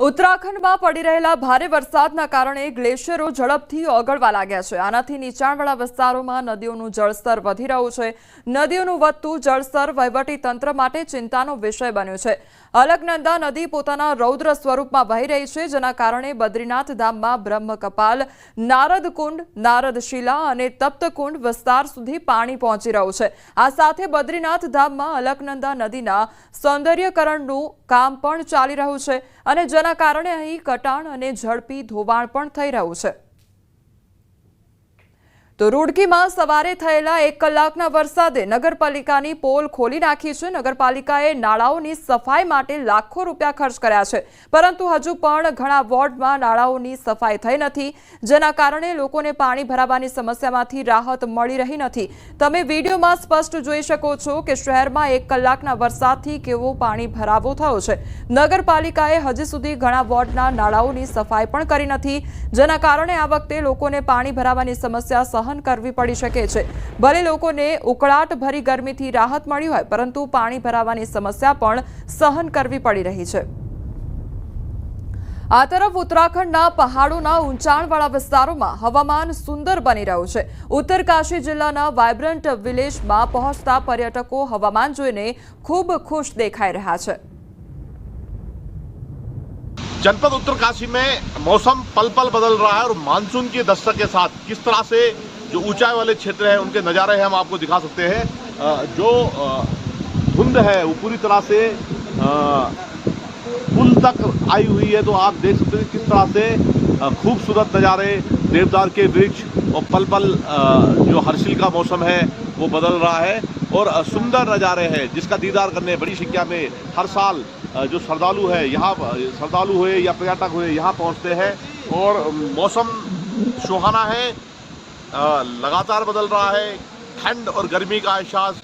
ઉત્તરાખંડમાં પડી રહેલા ભારે વરસાદના કારણે ગ્લેશિયરો ઝડપથી ઓગળવા લાગ્યા છે. આનાથી નીચાણવાળા વિસ્તારોમાં નદીઓનું જળસ્તર વધી રહ્યું છે. નદીઓનું વધતું જળસ્તર તંત્ર માટે ચિંતાનો વિષય બન્યો છે. અલકનંદા નદી પોતાના રૌદ્ર સ્વરૂપમાં વહી રહી છે, જેના કારણે બદ્રીનાથ ધામમાં બ્રહ્મકપાલ કપાલ નારદકુંડ નારદ શિલા અને તપ્તકુંડ વિસ્તાર સુધી પાણી પહોંચી રહ્યું છે. આ સાથે બદ્રીનાથ ધામમાં અલકનંદા નદીના સૌંદર્યકરણનું કામ પણ ચાલી રહ્યું છે અને જેના કારણે અહીં કટાણ અને ઝડપી ધોવાણ પણ થઈ રહ્યું છે. તો રૂડકીમાં સવારે થયેલા એક કલાકના વરસાદે નગરપાલિકાની પોલ ખોલી નાખી છે. નગરપાલિકાએ નાળાઓની સફાઈ માટે લાખો રૂપિયા ખર્ચ કર્યા છે. પરંતુ હજુ પણ ઘણા વોર્ડમાં નાળાઓની સફાઈ થઈ નથી, જેના કારણે લોકોને પાણી ભરાવાની સમસ્યામાંથી રાહત મળી રહી નથી. તમે વિડીયોમાં સ્પષ્ટ જોઈ શકો છો કે શહેરમાં એક કલાકના વરસાદથી કેવો પાણી ભરાવો થયો છે. નગરપાલિકાએ હજી સુધી ઘણા વોર્ડના નાળાઓની સફાઈ પણ કરી નથી, જેના કારણે આ વખતે લોકોને પાણી ભરાવાની સમસ્યા સહન કરવી પડી શકે છે ભલે લોકોને ઉકળાટ ભરી ગરમીથી રાહત મળી હોય પરંતુ પાણી ભરાવાની સમસ્યા પણ સહન કરવી પડી રહી છે આ તરફ ઉત્તરાખંડના પહાડોના ઊંચાણવાળા વિસ્તારોમાં હવામાન સુંદર બની રહ્યું છે ઉત્તરકાશી જિલ્લાના વાયબ્રન્ટ વિલેજમાં પહોંચતા પર્યટકો હવામાન જોઈને ખૂબ ખુશ દેખાઈ રહ્યા છે जनपद उत्तरकाशी में मौसम पल पल बदल रहा है और मानसून की दस्तक के साथ किस तरह से जो ऊंचाई वाले क्षेत्र हैं, उनके नज़ारे हैं, हम आपको दिखा सकते हैं। जो धुंध है, वो पूरी तरह से पुल तक आई हुई है तो आप देख सकते हैं किस तरह से खूबसूरत नज़ारे देवदार के वृक्ष और पल पल जो हर्षिल का मौसम है, वो बदल रहा है। और सुंदर नज़ारे हैं, जिसका दीदार करने बड़ी संख्या में हर साल जो श्रद्धालु है, यहाँ श्रद्धालु हुए या पर्यटक हुए, यहाँ पहुँचते हैं। और मौसम सुहाना है लगातार बदल रहा है ठंड और गर्मी का एहसास